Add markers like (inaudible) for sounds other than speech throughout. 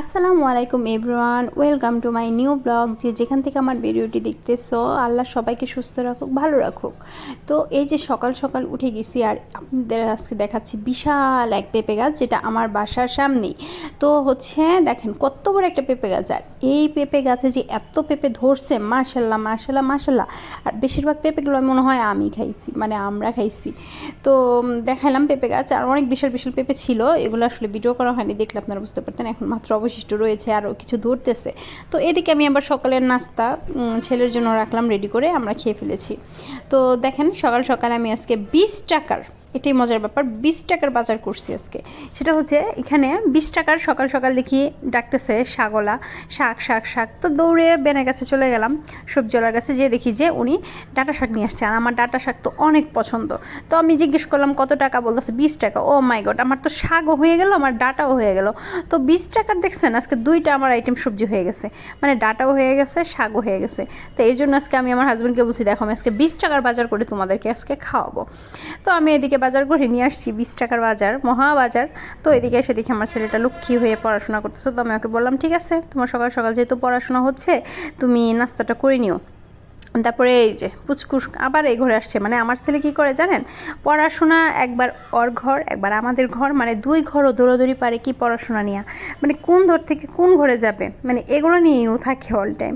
আসসালামু আলাইকুম everyone, welcome to my new blog যে যেখান থেকে আমার ভিডিওটি দেখতেছো, আল্লাহ সবাইকে সুস্থ রাখুক, ভালো রাখুক। তো এই যে সকাল সকাল উঠে গেছি আর আপনাদের আজকে দেখাচ্ছি বিশাল এক পেঁপে গাছ যেটা আমার বাসার সামনেই। তো হচ্ছে দেখেন কত বড় একটা পেঁপে গাছ আর এই পেঁপে গাছে যে এত পেঁপে ধরছে, মাশাল্লাহ মাশাল্লাহ মাশাল্লাহ। আর বেশিরভাগ পেঁপেগুলো মনে হয় আমি খাইছি মানে আমরা খাইছি। তো দেখালাম পেঁপে গাছ আর অনেক বিশাল বিশাল পেঁপে ছিল, এগুলো আসলে ভিডিও করা হয়নি, দেখলে আপনারা বুঝতে পারতেন, এখন মাত্র অবশিষ্ট রয়েছে আরও কিছু ধরতেছে। তো এদিকে আমি আবার সকালের নাস্তা ছেলের জন্য রাখলাম রেডি করে, আমরা খেয়ে ফেলেছি। তো দেখেন সকাল সকাল আমি আজকে বিশ টাকার এটাই মজার ব্যাপার, বিশ টাকার বাজার করছি আজকে। সেটা হচ্ছে এখানে বিশ টাকার সকাল সকাল দেখি ডাকতেছে শাগলা শাক শাক শাক। তো দৌড়ে বেনের কাছে চলে গেলাম সবজিওয়ালার কাছে যেয়ে দেখি যে উনি ডাটা শাক নিয়ে আসছে। আর আমার ডাটা শাক তো অনেক পছন্দ। তো আমি জিজ্ঞেস করলাম, কত টাকা? বলতেছে, বিশ টাকা। ও মাই গড আমার তো শাকও হয়ে গেল, আমার ডাটাও হয়ে গেল। তো বিশ টাকার দেখছেন, আজকে দুইটা আমার আইটেম সবজি হয়ে গেছে। মানে ডাটাও হয়ে গেছে, শাকও হয়ে গেছে। তো এর জন্য আজকে আমি আমার হাজব্যান্ডকে বলছি, দেখো, আমি আজকে বিশ টাকার বাজার করে তোমাদেরকে, আজকে খাওয়াবো। তো আমি এদিকে বাজার করে নিয়ে আসছি, বিশ টাকার বাজার মহা বাজার তো এদিকে এসে দেখি আমার ছেলেটা লক্ষ্মী হয়ে পড়াশোনা করতেছে। তো আমি ওকে বললাম, ঠিক আছে, তোমার সকাল সকাল যেহেতু পড়াশোনা হচ্ছে, তুমি নাস্তাটা করে নিও। তারপরে এই যে পুচকুস আবার এই ঘরে আসছে। মানে আমার ছেলে কি করে জানেন? পড়াশোনা একবার ওর ঘর, একবার আমাদের ঘর মানে দুই ঘরও দৌড়াদৌড়ি পারে কি পড়াশোনা নিয়ে। মানে কোন ঘর থেকে কোন ঘরে যাবে? মানে এগুলো নিয়েও থাকে অল টাইম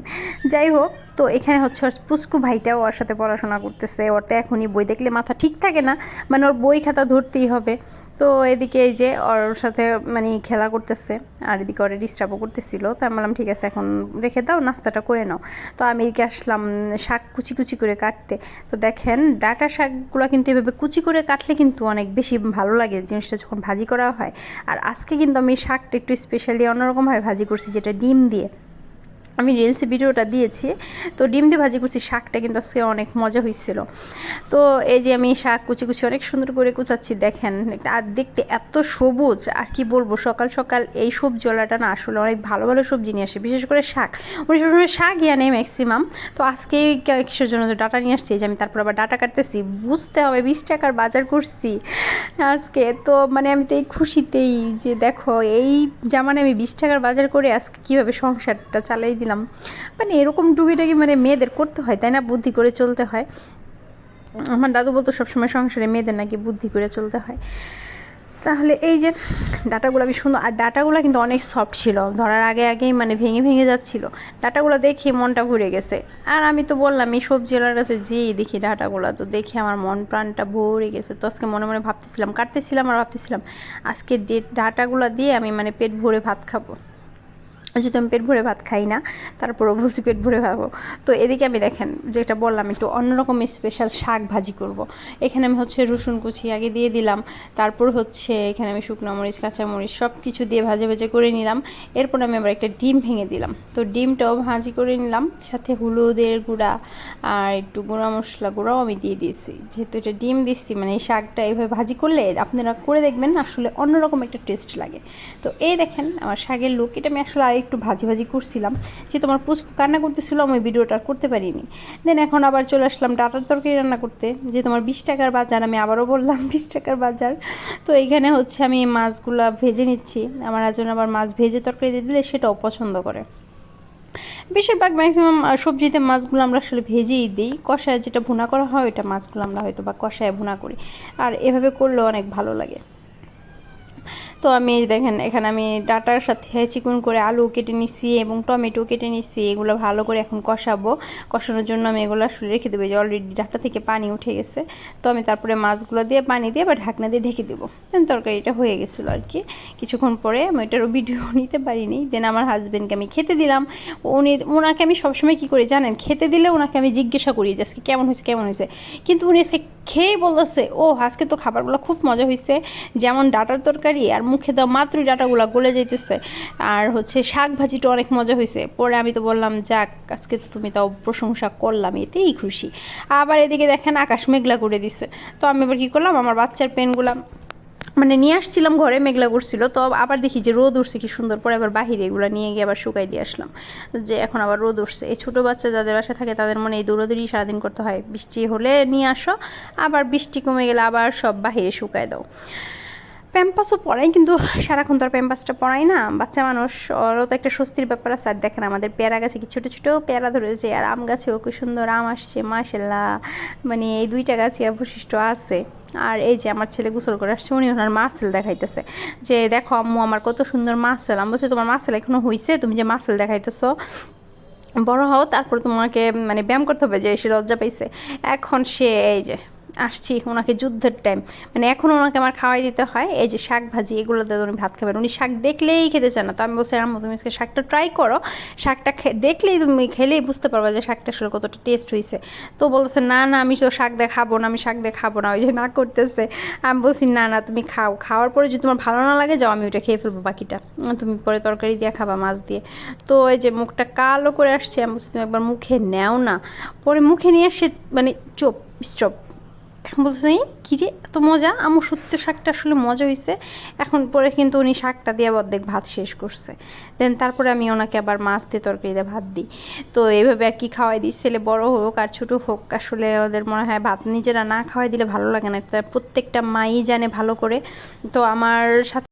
যাই হোক তো এখানে হচ্ছে ওর পুচকু ভাইটাও ওর সাথে পড়াশোনা করতেছে। ওর তো এখনই বই দেখলে মাথা ঠিক থাকে না মানে ওর বই খাতা ধরতেই হবে। তো এদিকে এই যে ওর সাথে মানে খেলা করতেছে, আর এদিকে ওরা ডিস্টার্বও করতেছিল। তো আমি বললাম, ঠিক আছে, এখন রেখে দাও, নাস্তাটা করে নাও। তো আমি এদিকে আসলাম শাক কুচি কুচি করে কাটতে। তো দেখেন, ডাটা শাকগুলো কিন্তু এভাবে কুচি করে কাটলে কিন্তু অনেক বেশি ভালো লাগে জিনিসটা যখন ভাজি করা হয়। আর আজকে কিন্তু আমি শাকটা একটু স্পেশালি অন্যরকমভাবে ভাজি করছি, যেটা ডিম দিয়ে। আমি রিলসে ভিডিওটা দিয়েছি। তো ডিম দিয়ে ভাজি করছি, শাকটা কিন্তু আজকে অনেক মজা হয়েছিল। তো এই যে আমি শাক কুচি কুচি অনেক সুন্দর করে কুচাচ্ছি, দেখেন আর দেখতে এত সবুজ, আর কি বলব, সকাল সকাল এই সবজিওয়ালাটা না আসলে অনেক ভালো ভালো সবজি নিয়ে আসে, বিশেষ করে শাক। উনি সবসময় শাকই আনে ম্যাক্সিমাম তো আজকে কিসের জন্য ডাটা নিয়ে আসছি যে আমি তারপর আবার ডাটা কাটতেছি, বুঝতে হবে, বিশ টাকার বাজার করছি আজকে। তো মানে আমি তো এই খুশিতেই যে দেখো, এই জামানে আমি বিশ টাকার বাজার করে আজকে কীভাবে সংসারটা চালাই দিলাম। মানে এরকম টুকিটাকি মানে মেয়েদের করতে হয়, তাই না? বুদ্ধি করে চলতে হয়। আমার দাদু বলতো, সবসময় সংসারে মেয়েদের নাকি বুদ্ধি করে চলতে হয়। তাহলে এই যে ডাটাগুলো বেশ সুন্দর আর ডাটাগুলো কিন্তু অনেক সফট ছিল। ধরার আগে আগেই মানে ভেঙে ভেঙে যাচ্ছিল। ডাটাগুলো দেখে মনটা ভরে গেছে। আর আমি তো বললাম, এই সবজিওয়ালার কাছে যেই দেখি ডাটাগুলো, তো দেখে আমার মন প্রাণটা ভরে গেছে। তো আজকে মনে মনে ভাবতেছিলাম, কাটতেছিলাম আর ভাবতেছিলাম আজকে ডে ডাটাগুলো দিয়ে আমি মানে পেট ভরে ভাত খাব। যদি আমি পেট ভরে ভাত খাই না, তারপরও বলছি পেট ভরে খাব তো এদিকে আমি দেখেন, যেটা বললাম, একটু অন্যরকম স্পেশাল শাক ভাজি করব। এখানে আমি হচ্ছে রসুন কুচি আগে দিয়ে দিলাম, তারপর হচ্ছে এখানে আমি শুকনো মরিচ কাঁচামরিচ সব কিছু দিয়ে ভাজে ভাজে করে নিলাম। এরপর আমি আবার একটা ডিম ভেঙে দিলাম। তো ডিমটাও ভাজি করে নিলাম, সাথে হলুদের গুঁড়া আর একটু গুঁড়া মশলা গুঁড়াও আমি দিয়ে দিয়েছি। যেহেতু এটা ডিম দিচ্ছি মানে এই শাকটা এইভাবে ভাজি করলে আপনারা করে দেখবেন, আসলে অন্যরকম একটা টেস্ট লাগে। তো এই দেখেন, আমার শাকের লুক এটা আমি আসলে আর একটু ভাজি ভাজি করছিলাম, যে তোমার পুচকু কান্না করতেছিল, আমি ভিডিওটা করতে পারিনি। দেন এখন আবার চলে আসলাম ডাটার তরকারি রান্না করতে, যে তোমার বিশ টাকার বাজার, আমি আবারও বললাম (laughs) বিশ টাকার বাজার। তো এইখানে হচ্ছে আমি মাছগুলা ভেজে নিচ্ছি। আমার হাজবেন্ড আবার মাছ ভেজে তরকারি দিয়ে দিলে সেটাও পছন্দ করে। বেশিরভাগ ম্যাক্সিমাম সবজিতে মাছগুলো আমরা আসলে ভেজেই দিই। কষায় যেটা ভুনা করা হয়, ওইটা মাছগুলো আমরা হয়তো বা কষায় ভুনা করি। আর এভাবে করলেও অনেক ভালো লাগে। তো আমি দেখেন, এখানে আমি ডাটার সাথে চিকন করে আলু কেটে নিচ্ছি এবং টমেটো কেটে নিচ্ছি এগুলো ভালো করে এখন কষাবো। কষানোর জন্য আমি এগুলো আসলে রেখে দেবো। যে অলরেডি ডাটা থেকে পানি উঠে গেছে। তো আমি তারপরে মাছগুলো দিয়ে পানি দিয়ে বা ঢাকনা দিয়ে ঢেকে দেবো। দেন তরকারিটা হয়ে গেছিল আর কি। কিছুক্ষণ পরে আমি ওইটারও ভিডিও (laughs) নিতে পারিনি। দেন আমার হাজব্যান্ডকে আমি খেতে দিলাম। উনি ওনাকে আমি সবসময় কী করি জানেন? খেতে দিলে ওনাকে আমি জিজ্ঞাসা করি যে আজকে কেমন হয়েছে কেমন হয়েছে? কিন্তু উনি আজকে খেয়েই বলতেছে ও আজকে তো খাবারগুলো খুব মজা হয়েছে। যেমন ডাটার তরকারি আর মুখে দাও মাত্রই ডাটাগুলো গলে যাইতেছে। আর হচ্ছে শাক ভাজিটা অনেক মজা হয়েছে পরে আমি তো বললাম, যাক, আজকে তো তুমি তাও প্রশংসা করলাম, এতেই খুশি। আবার এদিকে দেখেন আকাশ মেঘলা করে দিছে। তো আমি এবার কী করলাম, আমার বাচ্চার পেনগুলো মানে নিয়ে আসছিলাম, ঘরে মেঘলা করছিল। তো আবার দেখি যে রোদ উঠছে, কি সুন্দর। পরে আবার বাহিরে এগুলো নিয়ে গিয়ে আবার শুকাই দিয়ে আসলাম। যে এখন আবার রোদ উঠছে। এই ছোটো বাচ্চা যাদের বাসা থাকে, তাদের মনে এই দৌড়াদৌড়ি সারাদিন করতে হয়। বৃষ্টি হলে নিয়ে আসো, আবার বৃষ্টি কমে গেলে আবার সব বাহিরে শুকায় দাও। প্যাম্পাসও পড়াই, কিন্তু সারাক্ষণ তো আর প্যাম্পাসটা পড়াই না। বাচ্চা মানুষ, ওরও তো একটা স্বস্তির ব্যাপার আছে। আর দেখেন আমাদের পেয়ারা গাছে কি ছোটো ছোটো পেয়ারা ধরেছে, আর আম গাছেও কি সুন্দর আম আসছে মাসাল্লাহ মানে এই দুইটা গাছই অবশিষ্ট আছে। আর এই যে আমার ছেলে গোসল করে আসছে, উনি ওনার মাসেল দেখাইতেছে। যে দেখো, আম্মু, আমার কত সুন্দর মাসেল। আমি বলছি, তোমার মাসেল এখনও হইছে? তুমি যে মাসেল দেখাইতেছো, বড় হও, তারপর তোমাকে মানে ব্যায়াম করতে হবে যে সে লজ্জা পাইছে। এখন সে এই যে আসছি ওনাকে যুদ্ধের টাইম মানে এখন ওনাকে আমার খাওয়াই দিতে হয়, এই যে শাক ভাজি, এগুলো দিয়ে উনি ভাত খাবেন। উনি শাক দেখলেই খেতে চান না। তো আমি বলছি, আম্মু, তুমি আজকে শাকটা ট্রাই করো। শাকটা দেখলেই তুমি খেলেই বুঝতে পারবে যে শাকটা আসলে কতটা টেস্ট হয়েছে তো বলতেছে, না না, আমি তো শাক দিয়ে খাব না, আমি শাক দিয়ে খাব না। ওই যে না করতেছে। আমি বলছি, না না, তুমি খাও। খাওয়ার পরে যদি তোমার ভালো না লাগে, যাও, আমি ওইটা খেয়ে ফেলব বাকিটা। তুমি পরে তরকারি দিয়ে খাবা, মাছ দিয়ে। তো এই যে মুখটা কালো করে আসছে। আমি বলছি, তুমি একবার মুখে নেও না। পরে মুখে নিয়ে আসে মানে চোপ স্টপ বলছে "এই, কি রে? এত মজা? আমু সত্য শাকটা আসলে মজা হয়েছে এখন পরে কিন্তু উনি শাকটা দিয়ে অর্ধেক ভাত শেষ করছে। দেন তারপরে আমি ওনাকে আবার মাছ দিয়ে তরকারি দিয়ে ভাত দিই। তো এইভাবে আর কি খাওয়াই দিই ছেলে বড় হোক আর ছোটো হোক আসলে ওদের মনে হয় ভাত নিজেরা না খাওয়াই দিলে ভালো লাগে না। প্রত্যেকটা মাই জানে ভালো করে। তো আমার সাথে